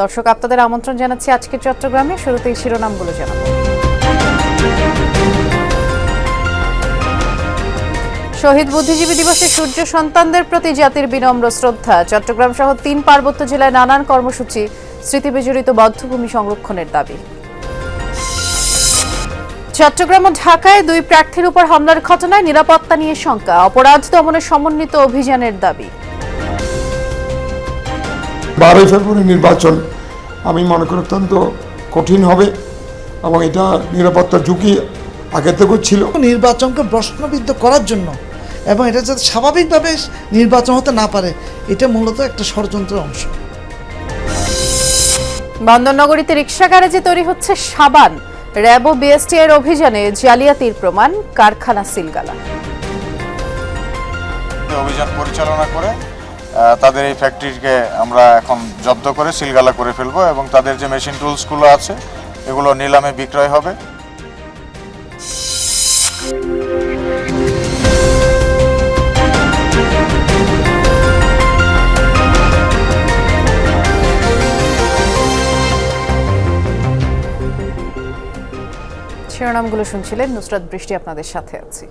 দর্শক, আপনাদের আমন্ত্রণ জানাচ্ছি আজকে চট্টগ্রামে। শুরুতেই শিরোনামগুলো জানাব। শহীদ বুদ্ধিজীবী দিবসে সূর্য সন্তানদের প্রতি জাতির বিনম্র শ্রদ্ধা। চট্টগ্রাম সহ তিন পার্বত্য জেলায় নানান কর্মসূচি, স্মৃতিবিজড়িত বদ্ধভূমি সংরক্ষণের দাবি। চট্টগ্রাম ও ঢাকায় দুই প্রার্থীর উপর হামলার ঘটনায় নিরাপত্তা নিয়ে শঙ্কা। অপরাধ দমনের সমন্বিত অভিযানের দাবি। বারোই ফেব্রুয়ারি নির্বাচন। আমি মনে করি অত্যন্ত কঠিন হবে এবং এটা নিরাপত্তার ঝুঁকি আগে থেকেও ছিল। নির্বাচনকে প্রশ্নবিদ্ধ করার জন্য এবং এটা যাতে স্বাভাবিকভাবে নির্বাচন হতে না পারে এটা মূলত একটা ষড়যন্ত্রের অংশ। বন্দরনগরীতে রিক্সা গ্যারেজে তৈরি হচ্ছে সাবান। র্যাব ও বিএসটি এর অভিযানে জালিয়াতির প্রমাণ কারখানা সিলগালা। অভিযান পরিচালনা করে তাদের এই ফ্যাক্টরিকে আমরা এখন জব্দ করে সিলগালা করে ফেলব এবং তাদের যে মেশিন টুলসগুলো আছে, এগুলো নিলামে বিক্রয় হবে। শিরোনামগুলো শুনছিলেন নুসরাত বৃষ্টি আপনাদের সাথে আছি।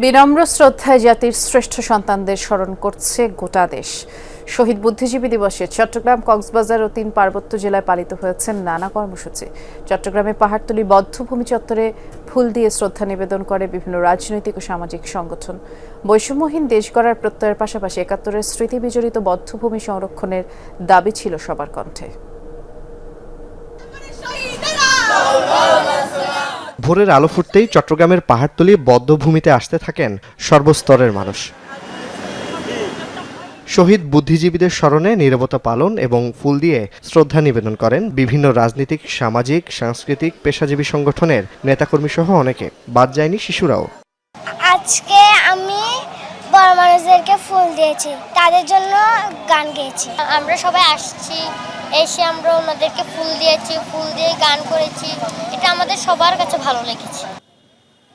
বিনম্র শ্রদ্ধায় জাতির শ্রেষ্ঠ সন্তানদের স্মরণ করছে গোটা দেশ। শহীদ বুদ্ধিজীবী দিবসে চট্টগ্রাম, কক্সবাজার ও তিন পার্বত্য জেলায় পালিত হয়েছে নানা কর্মসূচি। চট্টগ্রামে পাহাড়তলি বদ্ধভূমি চত্বরে ফুল দিয়ে শ্রদ্ধা নিবেদন করে বিভিন্ন রাজনৈতিক ও সামাজিক সংগঠন। বৈষম্যহীন দেশ গড়ার প্রত্যয়ের পাশাপাশি একাত্তরের স্মৃতি বিজড়িত বদ্ধভূমি সংরক্ষণের দাবি ছিল সবার কণ্ঠে। ভোরের আলো ফুটতেই চট্টগ্রামের পাহাড়তলি বদ্ধভূমিতে আসতে থাকেন সর্বস্তরের মানুষ। শহীদ বুদ্ধিজীবীদের স্মরণে নিরবতা পালন এবং ফুল দিয়ে শ্রদ্ধা নিবেদন করেন বিভিন্ন রাজনৈতিক, সামাজিক, সাংস্কৃতিক, পেশাজীবী সংগঠনের নেতাকর্মী সহ অনেকে। বাদ যায়নি শিশুরাও। আজকে আমি বড় মানুষদেরকে ফুল দিয়েছি তাদের জন্য গান গেয়েছি। আমরা সবাই আসছি এসে আমরা ওনাদেরকে ফুল দিয়েছি ফুল দিয়ে গান করেছি। এটা আমাদের সবার কাছে ভালো লেগেছে।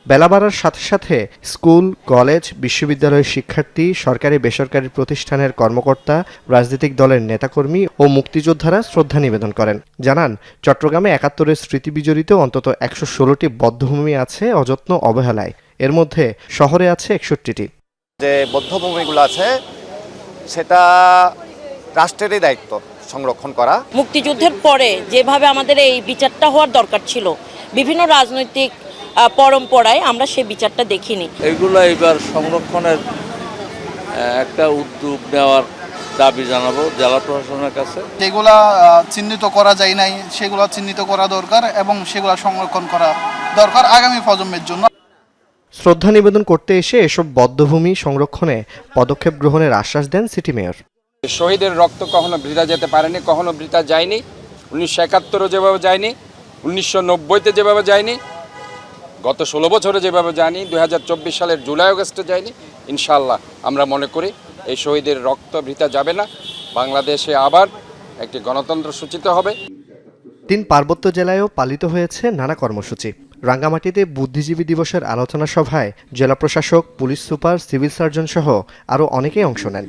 বেলা বাড়ার সাথে সাথে স্কুল কলেজ বিশ্ববিদ্যালয়ের শিক্ষার্থী সরকারি বেসরকারি প্রতিষ্ঠানের কর্মকর্তা রাজনৈতিক দলের নেতাকর্মী ও মুক্তিযোদ্ধারা শ্রদ্ধা নিবেদন করেন। জানান চট্টগ্রামে একাত্তরের স্মৃতি বিজড়িত অন্তত একশো ষোলোটি বদ্ধভূমি আছে অযত্ন অবহেলায়। এর মধ্যে শহরে আছে একষট্টিটি। যে বদ্ধভূমিগুলো আছে সেটা রাষ্ট্রেরই দায়িত্ব সংরক্ষণ করা। মুক্তিযুদ্ধের পরে যেভাবে আমাদের এই বিচারটা হওয়ার দরকার ছিল বিভিন্ন রাজনৈতিক পরম্পরায় আমরা সেই বিচারটা দেখিনি। এগুলো এবার সংরক্ষণের একটা উদ্যোগ নেওয়ার দাবি জানাব জেলা প্রশাসনের কাছে। যেগুলা চিহ্নিত করা যায় নাই সেগুলো চিহ্নিত করা দরকার এবং সেগুলো সংরক্ষণ করা দরকার আগামী প্রজন্মের জন্য। শ্রদ্ধা নিবেদন করতে এসে এসব বদ্ধভূমি সংরক্ষণে পদক্ষেপ গ্রহণের আশ্বাস দেন সিটি মেয়র। শহীদের রক্ত কখনো বৃথা যেতে পারেনি কখনো বৃথা যায়নি। উনিশশো একাত্তরও যেভাবে যায়নি উনিশশো নব্বইতে যেভাবে যায়নি গত ষোলো বছরে যেভাবে যায়নি দু হাজার চব্বিশ সালের জুলাই আগস্টে যায়নি। ইনশাল্লাহ আমরা মনে করি এই শহীদের রক্ত বৃথা যাবে না। বাংলাদেশে আবার একটি গণতন্ত্র সূচিত হবে। তিন পার্বত্য জেলায়ও পালিত হয়েছে নানা কর্মসূচি। রাঙ্গামাটিতে বুদ্ধিজীবী দিবসের আলোচনা সভায় জেলা প্রশাসক পুলিশ সুপার সিভিল সার্জন সহ আরও অনেকেই অংশ নেন।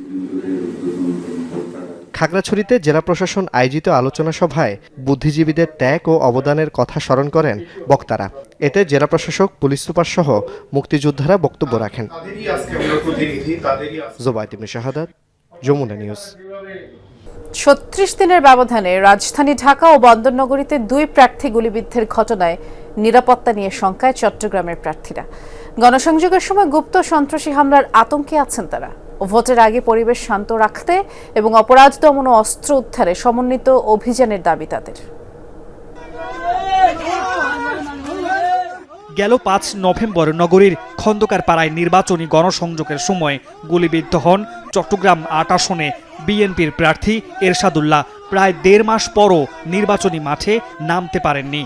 খাগড়াছড়িতে জেলা প্রশাসন আয়োজিত আলোচনা সভায় বুদ্ধিজীবীদের ত্যাগ ও অবদানের কথা স্মরণ করেন বক্তারা। এতে জেলা প্রশাসক পুলিশ সুপার সহ মুক্তিযোদ্ধারা বক্তব্য রাখেন। জোবায়দ শাহাদাত যমুনা নিউজ। ছত্রিশ দিনের ব্যবধানে রাজধানী ঢাকা ও বন্দরনগরীতে দুই প্রার্থী গুলিবিদ্ধের ঘটনায় নিরাপত্তা নিয়ে শঙ্কায় চট্টগ্রামের প্রার্থীরা। গণসংযোগের সময় গুপ্ত সন্ত্রাসী হামলার আতঙ্কে আছেন তারা। ভোটের আগে পরিবেশ শান্ত রাখতে এবং অপরাধ দমন ও অস্ত্র উদ্ধারে সমন্বিত অভিযানের দাবি তাদের। গেল পাঁচ নভেম্বর নগরীর খন্দকার পাড়ায় নির্বাচনী গণসংযোগের সময় গুলিবিদ্ধ হন চট্টগ্রাম আট আসনে বিএনপির প্রার্থী এরশাদুল্লাহ। প্রায় দেড় মাস পরও নির্বাচনী মাঠে নামতে পারেননি।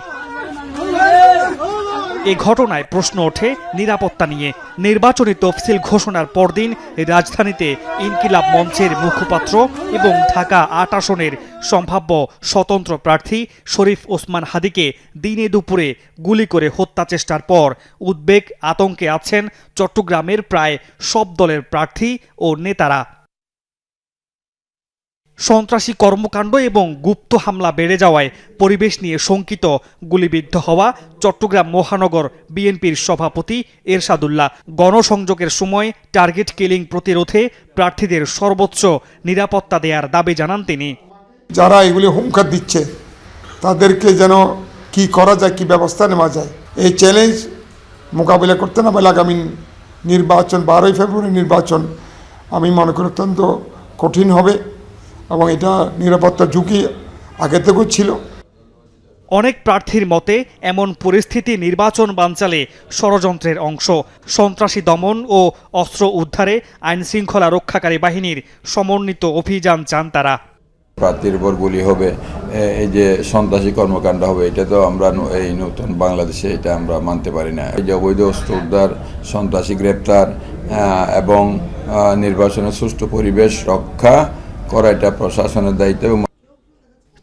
এ ঘটনায় প্রশ্ন ওঠে নিরাপত্তা নিয়ে। নির্বাচনী তফসিল ঘোষণার পরদিন রাজধানীতে ইনকিলাব মঞ্চের মুখপাত্র এবং ঢাকা আট আসনের সম্ভাব্য স্বতন্ত্র প্রার্থী শরীফ ওসমান হাদিকে দিনে দুপুরে গুলি করে হত্যা চেষ্টার পর উদ্বেগ আতঙ্কে আছেন চট্টগ্রামের প্রায় সব দলের প্রার্থী ও নেতারা। সন্ত্রাসী কর্মকাণ্ড এবং গুপ্ত হামলা বেড়ে যাওয়ায় পরিবেশ নিয়ে শঙ্কিত, গুলিবিদ্ধ হওয়া চট্টগ্রাম মহানগর বিএনপির সভাপতি এরশাদুল্লাহ। গণসংযোগের সময় টার্গেট কিলিং প্রতিরোধে প্রার্থীদের সর্বোচ্চ নিরাপত্তা দেওয়ার দাবি জানান তিনি। যারা এগুলি হুমকার দিচ্ছে, তাদেরকে যেন কি করা যায়, কি ব্যবস্থা নেওয়া যায়, এই চ্যালেঞ্জ মোকাবিলা করতে না পারলে আগামী নির্বাচন, বারোই ফেব্রুয়ারি নির্বাচন আমি মনে করি অত্যন্ত কঠিন হবে। এবং এটা নিরাপত্তা ঝুঁকি আগে থেকেও ছিল। অনেক প্রার্থীর মতে এমন পরিস্থিতি নির্বাচন বানচালে ষড়যন্ত্রের অংশ। সন্ত্রাসী দমন ও অস্ত্র উদ্ধারে আইন শৃঙ্খলা রক্ষাকারী বাহিনীর সমন্বিত অভিযান চান তারা। প্রার্থীর উপর গুলি হবে এই যে সন্ত্রাসী কর্মকাণ্ড হবে এটা তো আমরা এই নতুন বাংলাদেশে এটা আমরা মানতে পারি না। এই যে অবৈধ অস্ত্র উদ্ধার সন্ত্রাসী গ্রেপ্তার এবং নির্বাচনের সুষ্ঠু পরিবেশ রক্ষা করা এটা প্রশাসনের দায়িত্ব এবং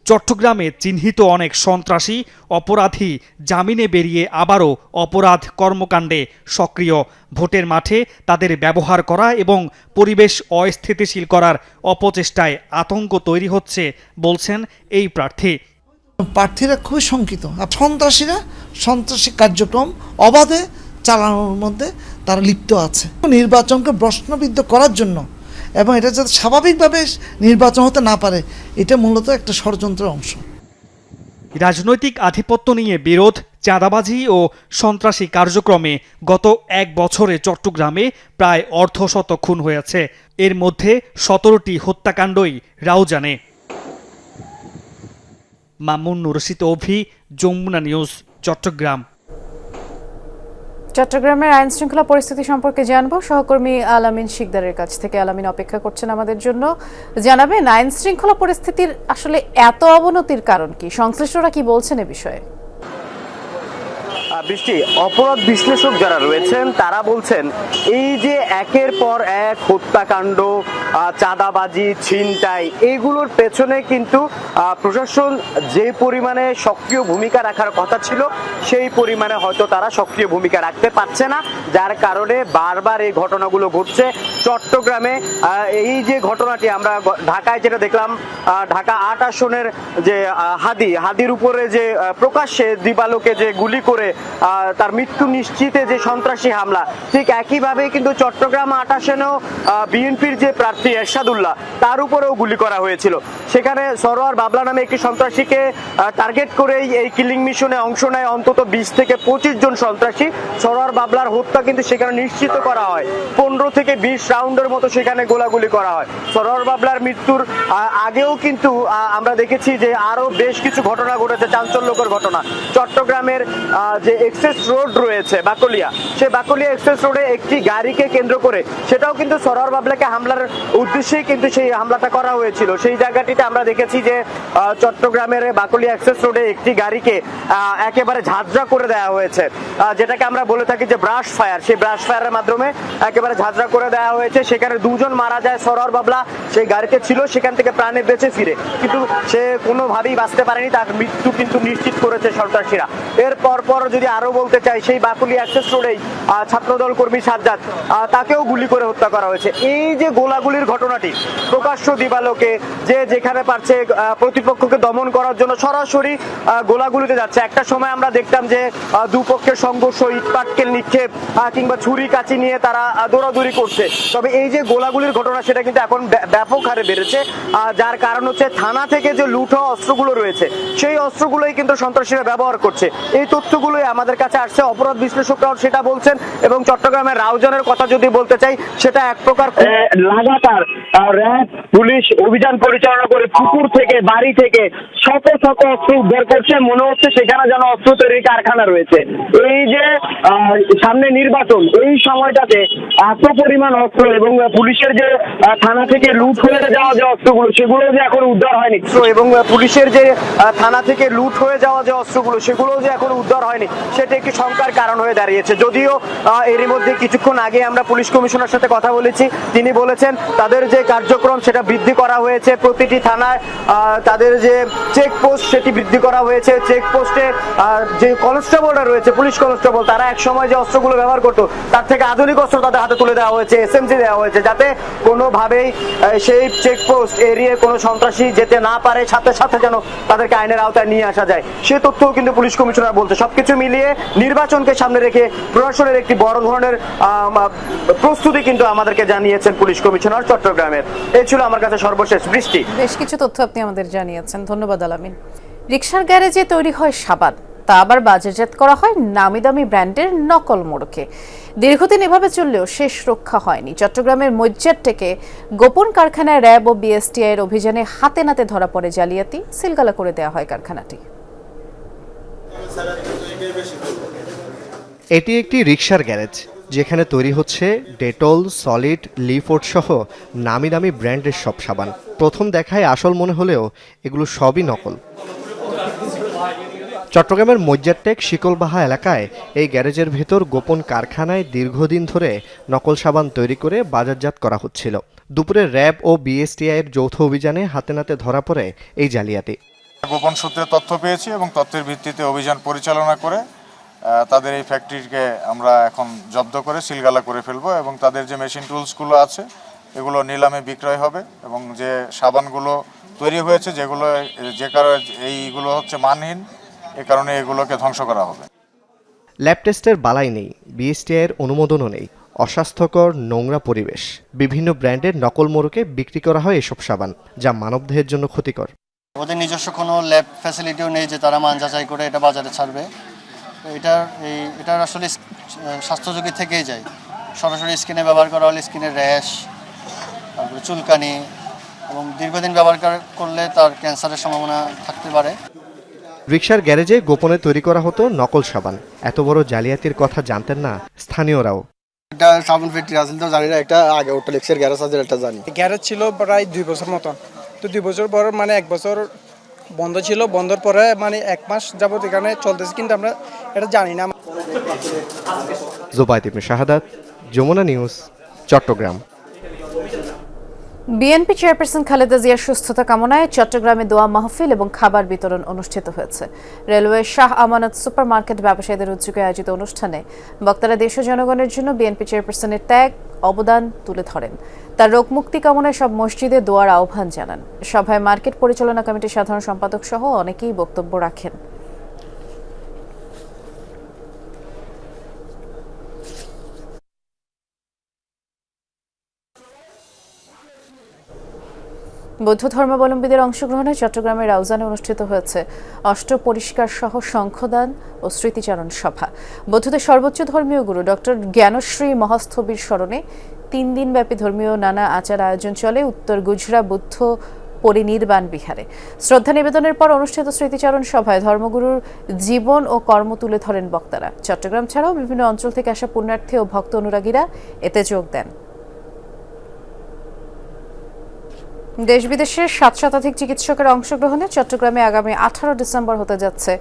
চট্টগ্রামে চিহ্নিত অনেক সন্ত্রাসী অপরাধী জামিনে বেরিয়ে আবারও অপরাধ কর্মকাণ্ডে সক্রিয়। ভোটের মাঠে তাদের ব্যবহার করা এবং পরিবেশ অস্থিতিশীল করার অপচেষ্টায় আতঙ্ক তৈরি হচ্ছে বলছেন এই প্রার্থী। প্রার্থীরা খুবই শঙ্কিত। আর সন্ত্রাসীরা সন্ত্রাসী কার্যক্রম অবাধে চালানোর মধ্যে তারা লিপ্ত আছে। নির্বাচনকে প্রশ্নবিদ্ধ করার জন্য এবং এটা যাতে স্বাভাবিকভাবে নির্বাচন হতে না পারে, এটা মূলত একটা ষড়যন্ত্রের অংশ। রাজনৈতিক আধিপত্য নিয়ে বিরোধ, চাঁদাবাজি ও সন্ত্রাসী কার্যক্রমে গত এক বছরে চট্টগ্রামে প্রায় অর্ধশত খুন হয়েছে। এর মধ্যে সতেরোটি হত্যাকাণ্ডই রাউজানে মামুন নুরসিত অভি, যমুনা নিউজ, চট্টগ্রাম। চট্টগ্রামের আইন শৃঙ্খলা পরিস্থিতি সম্পর্কে জানব। সহকর্মী আলামিন শিকদারের কাছ থেকে আলামিন অপেক্ষা করছেন আমাদের জন্য। জানাবেন আইন শৃঙ্খলা পরিস্থিতির আসলে এত অবনতির কারণ কি? সংশ্লিষ্টরা কি বলছেন এ বিষয়ে? বৃষ্টি অপরাধ বিশ্লেষক যারা রয়েছেন, তারা বলছেন, এই যে একের পর এক হত্যাকাণ্ড চাঁদাবাজি, ছিনতাই, এগুলোর পেছনে কিন্তু প্রশাসন যে পরিমাণে সক্রিয় ভূমিকা রাখার কথা ছিল, সেই পরিমাণে হয়তো তারা সক্রিয় ভূমিকা রাখতে পারছে না। যার কারণে বারবার এই ঘটনাগুলো ঘটছে। চট্টগ্রামে এই যে ঘটনাটি আমরা ঢাকায় যেটা দেখলাম ঢাকা আট আসনের যে হাদি, হাদির উপরে যে প্রকাশ্যে দিবালোকে যে গুলি করে তার মৃত্যু নিশ্চিতে যে সন্ত্রাসী হামলা, ঠিক একইভাবে কিন্তু চট্টগ্রাম আট বিএনপির যে প্রার্থী এরশাদুল্লাহ, তার উপরেও গুলি করা হয়েছিল। সেখানে সরোয়ার বাবলা নামে একটি সন্ত্রাসীকে টার্গেট করেই এই কিলিং মিশনে অংশ নেয় অন্তত বিশ থেকে পঁচিশ জন সন্ত্রাসী। সরোয়ার বাবলার হত্যা কিন্তু সেখানে নিশ্চিত করা হয়। পনেরো থেকে বিশ রাউন্ডের মতো সেখানে গোলাগুলি করা হয়। সরোয়ার বাবলার মৃত্যুর আগেও কিন্তু আমরা দেখেছি যে আরও বেশ কিছু ঘটনা ঘটেছে, চাঞ্চল্যকর ঘটনা। চট্টগ্রামের যে এক্সেস রোড রয়েছে, বাকলিয়া। সে বাকলিয়া এক্সপ্রেস রোডে একটি গাড়িকে কেন্দ্র করে। সেটাও কিন্তু সরোয়ার বাবলাকে হামলার উদ্দেশ্যেই কিন্তু সেই হামলাটা করা হয়েছিল। সেই জায়গাটিতে আমরা দেখেছি যে চট্টগ্রামের বাকলিয়া এক্সপ্রেস রোডে একটি গাড়িকে একেবারে ঝাঁঝরা করে দেওয়া হয়েছে। যেটাকে আমরা বলে থাকি যে ব্রাশ ফায়ার সেই ব্রাশ ফায়ারের মাধ্যমে একেবারে ঝাঁঝরা করে দেওয়া হয়েছে। সেখানে দুজন মারা যায় সরোয়ার বাবলা। সেই গাড়িতে ছিল, সেখান থেকে প্রাণে বেঁচে ফিরে। কিন্তু সে কোনোভাবেই বাঁচতে পারেনি। তার মৃত্যু কিন্তু নিশ্চিত করেছে সন্ত্রাসীরা। এর পর পর যদি আরও বলতে চাই, সেই বাকুলি অ্যাক্সেস রোডেই ছাত্রদল কর্মী সাজ্জাদ তাকেও গুলি করে হত্যা করা হয়েছে। এই যে গোলাগুলির ঘটনাটি, প্রকাশ্য দিবালোকে, যে যেখানে পারছে প্রতিপক্ষকে দমন করার জন্য সরাসরি গোলাগুলিতে যাচ্ছে। একটা সময় আমরা দেখতাম যে দুপক্ষের সংঘর্ষ, ইটপাটকেল নিক্ষেপ কিংবা ছুরি কাচি নিয়ে তারা দৌড়াদৌড়ি করছে। তবে এই যে গোলাগুলির ঘটনা, সেটা কিন্তু এখন ব্য- ব্যাপক হারে বেড়েছে। যার কারণ হচ্ছে থানা থেকে যে লুট অস্ত্রগুলো রয়েছে, সেই অস্ত্রগুলোই কিন্তু সন্ত্রাসীরা ব্যবহার করছে। এই তথ্যগুলোই আমাদের কাছে আসছে অপরাধ বিশ্লেষকরাও সেটা বলছেন এবং চট্টগ্রামের রাউজানের কথা যদি বলতে চাই সেটা এক প্রকার লাগাতার র্যাব পুলিশ অভিযান পরিচালনা করে পুকুর থেকে বাড়ি থেকে শত শত অস্ত্র উদ্ধার করছে। মনে হচ্ছে সেখানে যেন অস্ত্র তৈরির কারখানা রয়েছে। এই যে সামনে নির্বাচন এই সময়টাতে এত পরিমাণ অস্ত্র এবং পুলিশের যে থানা থেকে লুট হয়ে যাওয়া যে অস্ত্রগুলো সেগুলো যে এখন উদ্ধার হয়নি। এবং পুলিশের যে থানা থেকে লুট হয়ে যাওয়া যে অস্ত্রগুলো সেগুলো যে এখন উদ্ধার হয়নি। সেটি একটি শঙ্কার কারণ হয়ে দাঁড়িয়েছে। যদিও এরই মধ্যে কিছুক্ষণ আগে আমরা পুলিশ কমিশনার সাথে কথা বলেছি। তিনি বলেছেন, তাদের যে কার্যক্রম সেটা বৃদ্ধি করা হয়েছে। প্রতিটি থানায় তাদের যে চেকপোস্ট সেটি বৃদ্ধি করা হয়েছে। চেকপোস্টে যে কনস্টেবলরা রয়েছে, পুলিশ কনস্টেবল, তারা এক সময় যে অস্ত্রগুলো ব্যবহার করতো, তার থেকে আধুনিক অস্ত্র তাদের হাতে তুলে দেওয়া হয়েছে এসএমজি দেওয়া হয়েছে, যাতে কোনোভাবেই সেই চেকপোস্ট এড়িয়ে কোনো সন্ত্রাসী যেতে না পারে। সাথে সাথে যেন তাদেরকে আইনের আওতায় নিয়ে আসা যায়। সে তথ্যও কিন্তু পুলিশ কমিশনার বলছে। সবকিছু মিলিয়ে নির্বাচনকে সামনে রেখে প্রশাসনের একটি বড় ধরনের প্রস্তুতি কিন্তু আমাদেরকে জানিয়েছেন পুলিশ কমিশনার চট্টগ্রামের। এই ছিল আমার কাছে সর্বশেষ বৃষ্টি। বেশ কিছু তথ্য আপনি আমাদের জানিয়েছেন। ধন্যবাদ আলামিন। রিক্সার গ্যারেজে তৈরি হয় সাবান। তা আবার বাজারজাত করা হয় নামি দামি ব্র্যান্ডের নকল মোড়কে। দীর্ঘদিন এভাবে চললেও শেষ রক্ষা হয়নি। চট্টগ্রামের মজ্জার থেকে গোপন কারখানায় র্যাব ও বিএসটিআই এর অভিযানে হাতে নাতে ধরা পড়ে জালিয়াতি। সিলগালা করে দেওয়া হয় কারখানাটি। এটি একটি রিক্সার গ্যারেজ, যেখানে তৈরি হচ্ছে ডেটল, সলিড, লিফোর্ড সহ নামি দামি ব্র্যান্ডের সব সাবান। প্রথম দেখায় আসল মনে হলেও এগুলো সবই নকল। চট্টগ্রামের মজ্জারটেক শিকলবাহা এলাকায় এই গ্যারেজের ভেতর গোপন কারখানায় দীর্ঘদিন ধরে নকল সাবান তৈরি করে বাজারজাত করা হচ্ছিল। দুপুরে র্যাব ও বিএসটিআইয়ের যৌথ অভিযানে হাতে নাতে ধরা পড়ে এই জালিয়াতি। গোপন সূত্রে তথ্য পেয়েছি এবং তথ্যের ভিত্তিতে অভিযান পরিচালনা করে তাদের এই ফ্যাক্টরিকে আমরা এখন জব্দ করে সিলগালা করে ফেলব এবং তাদের যে মেশিন টুলসগুলো আছে, এগুলো নিলামে বিক্রয় হবে এবং যে সাবানগুলো তৈরি হয়েছে, যেগুলো, যে কারণে এইগুলো হচ্ছে মানহীন, এ কারণে এগুলোকে ধ্বংস করা হবে। ল্যাব টেস্টের বালাই নেই বিএসটিআই এর অনুমোদনও নেই, অস্বাস্থ্যকর নোংরা পরিবেশ। বিভিন্ন ব্র্যান্ডের নকল মোড়কে বিক্রি করা হয় এসব সাবান, যা মানবদেহের জন্য ক্ষতিকর। ওদের নিজস্ব কোনো ল্যাব ফ্যাসিলিটিও নেই যে তারা মান যাচাই করে এটা বাজারে ছাড়বে। তো এটার এই এটার আসলে আহ, স্বাস্থ্য ঝুঁকি থেকেই যায়। সরাসরি স্কিনে ব্যবহার করা হলে স্কিনের র্যাশ তারপরে চুলকানি এবং দীর্ঘদিন ব্যবহার কর- করলে তার ক্যান্সারের সম্ভাবনা থাকতে পারে। রিক্সার গ্যারেজে গোপনে তৈরি করা হতো নকল সাবান। এত বড় জালিয়াতির কথা জানতেন না স্থানীয়রাও। এটা সাবান ফ্যাক্টরি আসলে তো জানি না একটা আগে ওটা রিক্সার গ্যারেজ আছে এটা জানি। গ্যারেজ ছিল প্রায় দুই বছর মতন। তো দুই বছর পর মানে এক বছর বন্ধ ছিল। বন্ধর পরে মানে এক মাস যাবত এখানে চলতেছে, কিন্তু আমরা এটা জানি না। Jobayed Shahadat, Jamuna news, Chattogram. BNP chairperson Khaleda জিয়ার সুস্থতা কামনায় চট্টগ্রামে দোয়া মাহফিল এবং খাবার বিতরণ অনুষ্ঠিত হয়েছে। Railway Shah Amanat super market ব্যবসায়ীদের উদ্যোগে আয়োজিত অনুষ্ঠানে বক্তারা দেশ জনগণের জন্য বিএনপি চেয়ারপারসনের ত্যাগ, অবদান তুলে ধরেন। তার রোগ মুক্তি কামনায় সব মসজিদে দোয়ার আহ্বান জানান। সভায় মার্কেট পরিচালনা কমিটির সাধারণ সম্পাদক সহ অনেকেই বক্তব্য রাখেন। বৌদ্ধ ধর্মাবলম্বীদের অংশগ্রহণে চট্টগ্রামের রাউজানে অনুষ্ঠিত হয়েছে অষ্ট পরিষ্কার সহ শঙ্খদান ও স্মৃতিচারণ সভা। বৌদ্ধদের সর্বোচ্চ ধর্মীয় গুরু ডক্টর জ্ঞানশ্রী মহাস্থবির স্মরণে তিন দিনব্যাপী ধর্মীয় নানা আচার আয়োজন চলে উত্তর গুজরা বুদ্ধ পরিনির্বাণ বিহারে। শ্রদ্ধা নিবেদনের পর অনুষ্ঠিত স্মৃতিচারণ সভায় ধর্মগুরুর জীবন ও কর্ম তুলে ধরেন বক্তারা। চট্টগ্রাম ছাড়াও বিভিন্ন অঞ্চল থেকে আসা পুণ্যার্থী ও ভক্ত অনুরাগীরা এতে যোগ দেন। দেশ বিদেশের সাত শতাধিক চিকিৎসকের অংশগ্রহণে চট্টগ্রামে আগামী আঠারো ডিসেম্বর হতে যাচ্ছে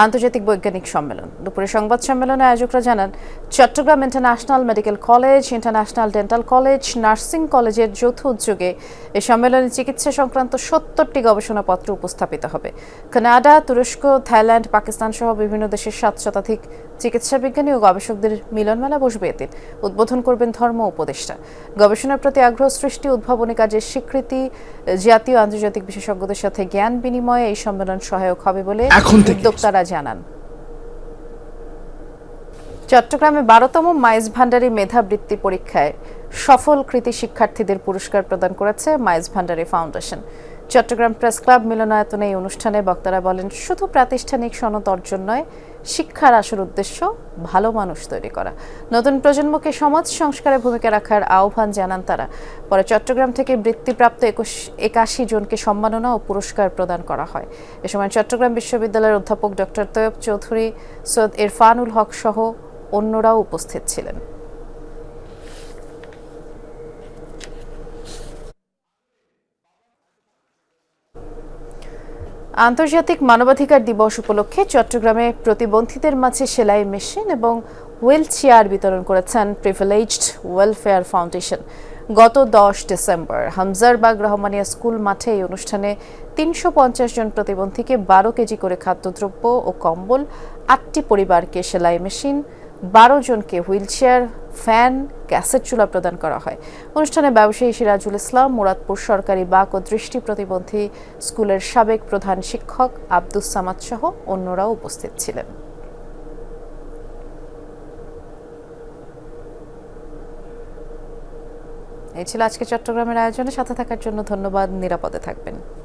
আন্তর্জাতিক বৈজ্ঞানিক সম্মেলন। দুপুরে সংবাদ সম্মেলনে আয়োজকরা জানান Chattogram international medical college international dental college nursing কলেজের যৌথ উদ্যোগে এই সম্মেলনে চিকিৎসা সংক্রান্ত সত্তরটি গবেষণাপত্র উপস্থাপিত হবে। কানাডা তুরস্ক থাইল্যান্ড পাকিস্তান সহ বিভিন্ন দেশের সাত শতাধিক চিকিৎসা বিজ্ঞানী ও গবেষকদের মিলনমেলা বসবে এতে। উদ্বোধন করবেন ধর্ম উপদেষ্টা। গবেষণার প্রতি আগ্রহ সৃষ্টি উদ্ভাবনী কাজের স্বীকৃতি জাতীয় আন্তর্জাতিক বিশেষজ্ঞদের সাথে জ্ঞান বিনিময়ে এই সম্মেলন সহায়ক হবে বলে এখন থেকে। জানান চট্টগ্রামে বারোতম মাইজ ভান্ডারী মেধাবৃত্তি পরীক্ষায় সফল কৃতি শিক্ষার্থীদের পুরস্কার প্রদান করেছে Maij Bhandari foundation Chattogram press club মিলনায়তনে এই অনুষ্ঠানে বক্তারা বলেন, শুধু প্রাতিষ্ঠানিক সনদ অর্জন নয়, শিক্ষার আসল উদ্দেশ্য ভালো মানুষ তৈরি করা। নতুন প্রজন্মকে সমাজ সংস্কারে ভূমিকা রাখার আহ্বান জানান তারা। পরে চট্টগ্রাম থেকে বৃত্তিপ্রাপ্ত একুশ, একাশি জনকে সম্মাননা ও পুরস্কার প্রদান করা হয়। এ সময় চট্টগ্রাম বিশ্ববিদ্যালয়ের অধ্যাপক ডক্টর তৈয়ব চৌধুরী, সৈয়দ ইরফানুল হক সহ অন্যরাও উপস্থিত ছিলেন। আন্তর্জাতিক মানবাধিকার দিবস উপলক্ষে চট্টগ্রামে প্রতিবন্ধীদের মাঝে সেলাই মেশিন এবং হুইল চেয়ার বিতরণ করেছেন প্রিভিলেজড ওয়েলফেয়ার ফাউন্ডেশন গত দশ ডিসেম্বর হামজারবাগ রহমানিয়া স্কুল মাঠে এই অনুষ্ঠানে তিনশো পঞ্চাশ জন প্রতিবন্ধীকে বারো কেজি করে খাদ্যদ্রব্য ও কম্বল, আটটি পরিবারকে সেলাই মেশিন, বারো জনকে হুইলচেয়ার ফ্যান, গ্যাসের চুলা প্রদান করা হয়। অনুষ্ঠানে ব্যবসায়ী সিরাজুল ইসলাম, মুরাদপুর সরকারি বাক ও দৃষ্টি প্রতিবন্ধী স্কুলের সাবেক প্রধান শিক্ষক আব্দুস সামাদ সহ অন্যরাও উপস্থিত ছিলেন। এই ছিল আজকে চট্টগ্রামের আয়োজনে। সাথে থাকার জন্য ধন্যবাদ। নিরাপদে থাকবেন।